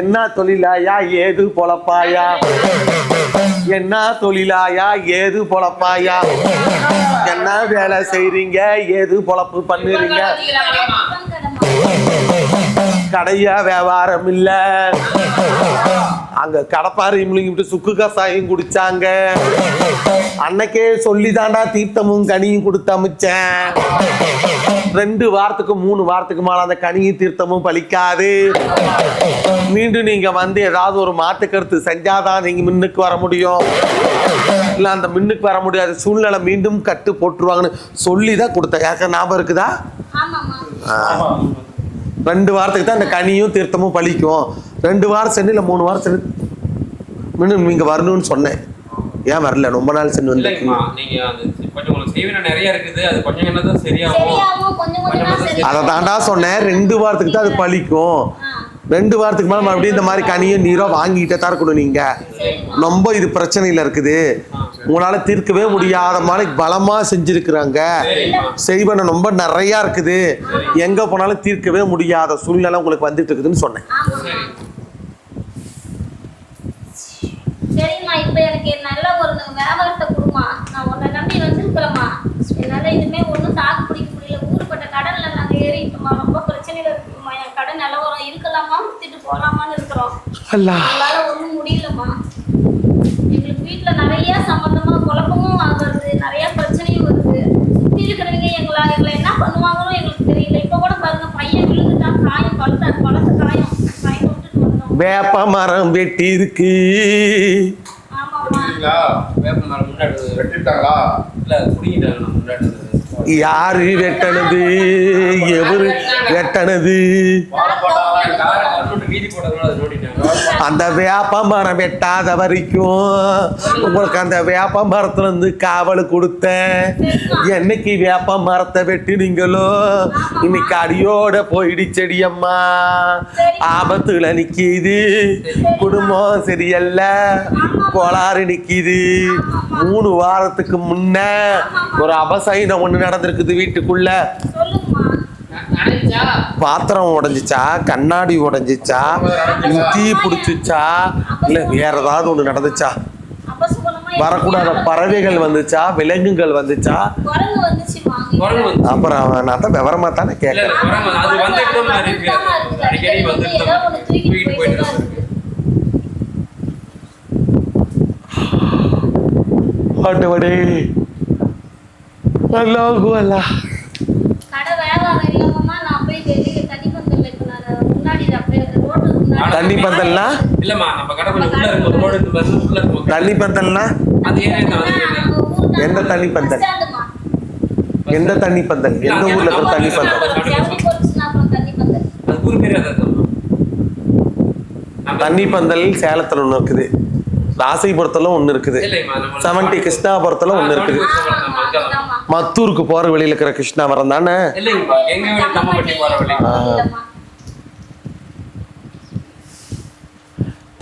என்ன தொழிலாயா? ஏது பொழப்பாயா? என்ன தொழிலாயா? ஏது பொழப்பாயா? என்ன வேலை செய்றீங்க? ஏது பொழப்பு பண்ணுறீங்க? கடையா வியாபாரம் இல்ல. அங்க கடப்பாறை முழுங்கிட்டு சுக்கு கசாயம் குடிச்சாங்க. அன்னைக்கே சொல்லிதாண்டா தீர்த்தமும் கனியும் கொடுத்து அமைச்சேன். ரெண்டு வாரத்துக்கு மூணு வாரத்துக்கு மேல அந்த கனியும் தீர்த்தமும் பலிக்காது. மீண்டும் நீங்க வந்து ஏதாவது ஒரு மாற்று கருத்து செஞ்சாதான் நீங்க மின்னுக்கு வர முடியும். இல்ல அந்த மின்னுக்கு வர முடியாத சூழ்நிலை மீண்டும் கட்டு போட்டுருவாங்கன்னு சொல்லி தான் கொடுத்தேன். யாருக்கா ஞாபகம் இருக்குதா? ரெண்டு வாரத்துக்கு தான் அந்த கனியும் தீர்த்தமும் பலிக்கும். ரெண்டு வாரம் சென்று இல்லை மூணு வாரம் சென்று மீண்டும் நீங்க வரணும்னு சொன்னேன். ஏன் வரல? ரொம்ப நாள் சென்று வந்து நீங்க கொஞ்சம் உங்களுக்கு நிறைய இருக்குது. அது கொஞ்சம் என்ன தான் சரியாகும். சரியாகும் கொஞ்சம் கொஞ்சமா சரி அதை தாண்டா சொன்னேன். ரெண்டு வாரத்துக்கு தான் அது பலிக்கும் ஆ, ரெண்டு வாரத்துக்கு மேலே மறுபடியும் இந்த மாதிரி கனியும் நீரோ வாங்கிட்டே தான் இருக்கணும் நீங்க. ரொம்ப இது பிரச்சனையில இருக்குது. உங்களால தீர்க்கவே முடியாத மாதிரி பலமா செஞ்சிருக்கிறாங்க. செய்வன ரொம்ப நிறையா இருக்குது. எங்க போனாலும் தீர்க்கவே முடியாத சூழ்நிலை உங்களுக்கு வந்துட்டு இருக்குதுன்னு சொன்னேன். வியாபாரத்தை கொடுமா? நான் உன்னை நம்பி வந்திருக்கிறேம்மா என்னால இனிமே ஒண்ணும் தாக்கு பிடிக்க முடியல. ஊருப்பட்ட கடன்ல நாங்க ஏறிட்டோமா ரொம்ப பிரச்சனையில இருக்குமா என் கடன் நிலவரம் இருக்கலாமா? வித்துட்டு போலாமான்னு இருக்கிறோம். எங்களால ஒண்ணும் முடியலம்மா. எங்களுக்கு வீட்ல நிறைய சம்பந்தமா குழப்பமும் ஆகுறது நிறைய பிரச்சனையும் வருது. சுத்தி இருக்கிறவங்க எங்களை எங்களை என்ன பண்ணுவாங்கன்னு எங்களுக்கு தெரியல. இப்ப கூட பாருங்க பையன் விழுந்துட்டான். காயம் பழுத்த பழத்த காயம். பையன் விட்டுட்டு வந்தோம். வேப்ப மரம் வெட்டி இருக்கு வெட்டிட்டீங்களா? வேப்ப மரம் முன்னாடி வெட்டிட்டாங்களா? இல்ல குடிக்கிட்டாங்க முன்னாடி யாரு வெட்டனது? எவரு வெட்டனது? அந்த வேப்ப மரம் வெட்டாத வரைக்கும் உங்களுக்கு அந்த வேப்ப மரத்துல இருந்து காவல் கொடுத்தேன். என்னைக்கு வேப்ப மரத்தை வெட்டினீங்களோ? இன்னைக்கு அடியோட போயிடுச்செடி அம்மா. ஆபத்துல நிக்கிது. குடும்பம் சரியல்ல. கோளாறு நிக்கிது. மூணு வாரத்துக்கு முன்ன ஒரு அபசைனம் ஒண்ணு நடந்திருக்குது வீட்டுக்குள்ள. பாத்திரம் உடைஞ்சிச்சா? கண்ணாடி உடைஞ்சிச்சா? தீ பிடிச்சிச்சா? இல்ல வேற ஏதாவது ஒண்ணு நடந்துச்சா? வரக்கூடாத பறவைகள் வந்துச்சா? விலங்குகள் வந்துச்சா? அப்புறம் நான் தான் விவரமா தானே கேட்கறேன். குரங்கு வந்து- அது வந்துட்டு தான் இருக்கு அது அடிக்கடி வந்துட்டு ஏதோ ஒண்ணு தூக்கிட்டு தூக்கிட்டு போயிட்டு போயிட்டு தான் தான் இருக்கு ஆண்டவடே அல்லாஹு அல்லா கடை வியாபாரம் இல்லாமமா நான் போய் வெளியே தண்ணி பந்தல் வைக்கணும் முன்னாடி அப்படியே ரோட்டுக்கு முன்னாடி தண்ணி பந்தல்னா இல்லம்மா நம்ம கடை கொஞ்சம் உள்ள இருக்கும் ரோடு இருந்து பஸ் உள்ள இருக்கும் தண்ணி பந்தல்னா அது எந்த தண்ணி பந்தல்? எந்த தண்ணி பந்தல் எந்த ஊர்ல இருக்கிற தண்ணி பந்தல் தண்ணி பந்தல் அது ஊர் பேர் அதான் தான் நம்ம தண்ணி பந்தல் சேலத்துல ஒண்ணு இருக்குது. ராசிபுரத்துல ஒண்ணு இருக்குது. செவன்டி கிருஷ்ணாபுரத்துல ஒண்ணு இருக்குது. மத்தூருக்கு போற வழியில இருக்கிற கிருஷ்ணாபுரம் தானே இல்லைங்கம்மா எங்க வீடு தம்மப்பட்டி போற வழி ஆ. இல்லம்மா.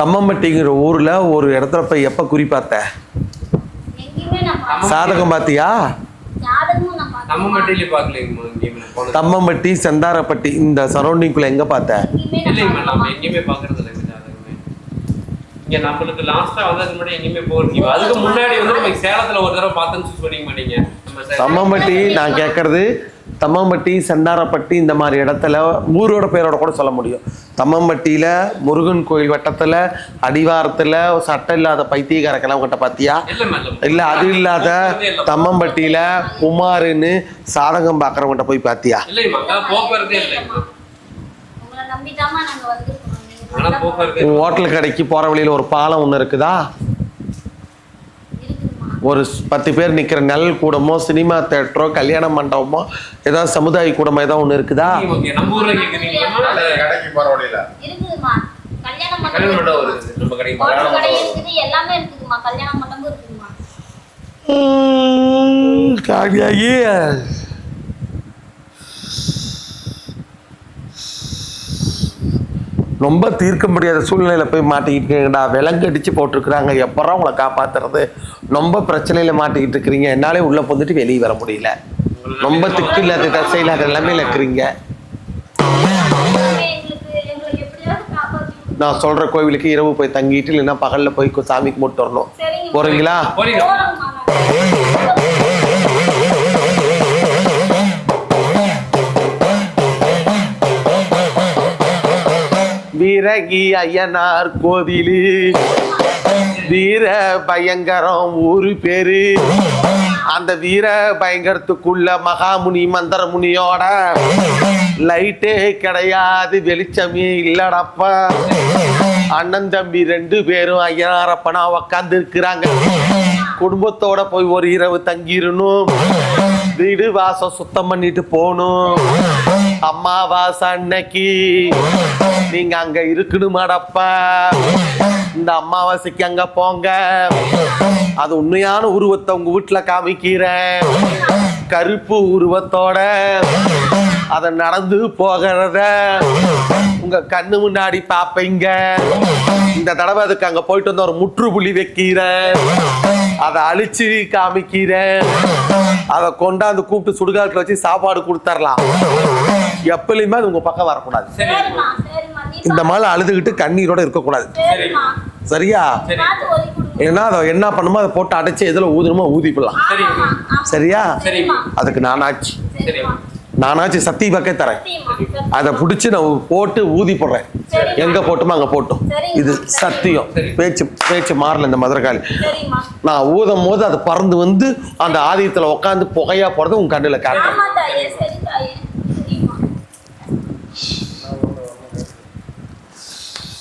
தம்மம்பட்டிங்கிற ஊர்ல ஒரு இடத்துல போய் எப்ப குறி பார்த்த? எங்கேயுமே நான் பார்த்தது சாதகம் போனது தம்மம்பட்டி செந்தாரப்பட்டி இந்த சரௌண்டிங்குள்ள எங்க பார்த்த? இங்க நம்மளுக்கு லாஸ்டா வந்ததுக்கு முன்னாடி எங்கேயுமே போகிறீங்க அதுக்கு முன்னாடி வந்து நம்ம சேலத்துல ஒரு தடவை பார்த்தேன்னு சொன்னீங்க மாட்டீங்க தம்மம்பட்டி நான் கேட்கறது தம்மம்பட்டி செந்தாரப்பட்டி இந்த மாதிரி இடத்துல ஊரோட பேரோட கூட சொல்ல முடியும். தம்மம்பட்டியில முருகன் கோயில் வட்டத்துல அடிவாரத்துல சட்டம் இல்லாத பைத்தியக்காரக்கெல்லாம் இல்லம்மா இல்லம்மா இல்ல அது இல்லாத இல்ல. தம்மம்பட்டியில குமாருன்னு சாதகம் பார்க்கறவங்கிட்ட போய் உன் ஹோட்டல் கடைக்கு போற வழியில ஒரு பாலம் ஒண்ணு இருக்குதா? ஒரு பத்து பேர் நிக்கிற நெல் கூடமோ சினிமா தேட்டரோ கல்யாண மண்டபமோ ஏதாவது சமுதாய கூடமோ ஏதாவது ஒண்ணு இருக்குதா? நீங்க நம்ம ஊர்ல கேக்குறீங்களா இல்ல கடைக்கு போற வழியில இருக்குதுமா கல்யாண கல்யாண மண்டபம் மண்டபம் வருது நம்ம கடைக்கு ஹோட்டல் கடை இருக்குது எல்லாமே இருக்குதுமா கல்யாண மண்டபம் இருக்குதுமா உம், காவியாயி ரொம்ப தீர்க்க முடியாத சூழ்நிலையில போய் மாட்டிக்கிட்டீங்கடா விலங்கு அடிச்சு போட்டிருக்கிறாங்க. எப்பறம் உங்களை காப்பாத்துறது? ரொம்ப பிரச்சனையில மாட்டிக்கிட்டு இருக்கிறீங்க. என்னாலே உள்ள வந்துட்டு வெளியே வர முடியல. ரொம்ப திக்கு இல்லாத தசை இல்லாத எல்லாமே இருக்கிறீங்க நான் சொல்ற கோவிலுக்கு இரவு போய் தங்கிட்டு இல்லைன்னா பகல்ல போய் சாமி கும்பிட்டு வரணும். சரிங்க. வீரகி ஐயனார் கோவிலு. வீர பயங்கரம் ஊரு பேரு. அந்த வீர பயங்கரத்துக்குள்ள மகாமுனி மந்திரமுனியோட லைட்டே கிடையாது வெளிச்சமே இல்லடப்பா. அண்ணன் தம்பி ரெண்டு பேரும் ஐயனாரப்பனா உக்காந்து இருக்கிறாங்க குடும்பத்தோட போய் ஒரு இரவு தங்கிடணும் வீடு வாசம் சுத்தம் பண்ணிட்டு போகணும். அம்மாவாசை அன்னைக்கு. நீங்க அங்க இருக்கணுமாடப்பா. இந்த அமாவாசைக்கு அங்க போங்க. அது உண்மையான உருவத்தை உங்க வீட்டுல காமிக்கிறேன். கருப்பு உருவத்தோட அதை நடந்து போகிறத உங்க கண்ணு முன்னாடி பாப்பீங்க இந்த தடவை அதுக்கு அங்க போயிட்டு வந்து ஒரு முற்றுப்புள்ளி வைக்கிறேன். அதை அழிச்சு காமிக்கிறேன். அதை கொண்டாந்து கூப்பிட்டு சுடுகாட்டில் வச்சு சாப்பாடு கொடுத்துர்லாம். எப்பலையுமே அது உங்க பக்கம் வரக்கூடாது. இந்த மாதிரி அழுதுகிட்டு கண்ணீரோட இருக்கக்கூடாது. சரியா? ஏன்னா அதை என்ன பண்ணுமோ அதை போட்டு அடைச்சு எதுல ஊதுணுமோ ஊதிப்படலாம். சரியா? அதுக்கு நானாச்சு. சரிம்மா. நானாச்சு சத்தி பக்கே தரேன். அதை பிடிச்சி நான் போட்டு ஊதி போடுறேன். எங்க போட்டுமோ அங்க போட்டும். இது சத்தியம். பேச்சு பேச்சு மாறல இந்த மதுரகாளி. நான் ஊதும் போது அது பறந்து வந்து அந்த ஆதியத்துல உட்காந்து புகையா போறது உன் கண்ணுல காட்டுறேன்.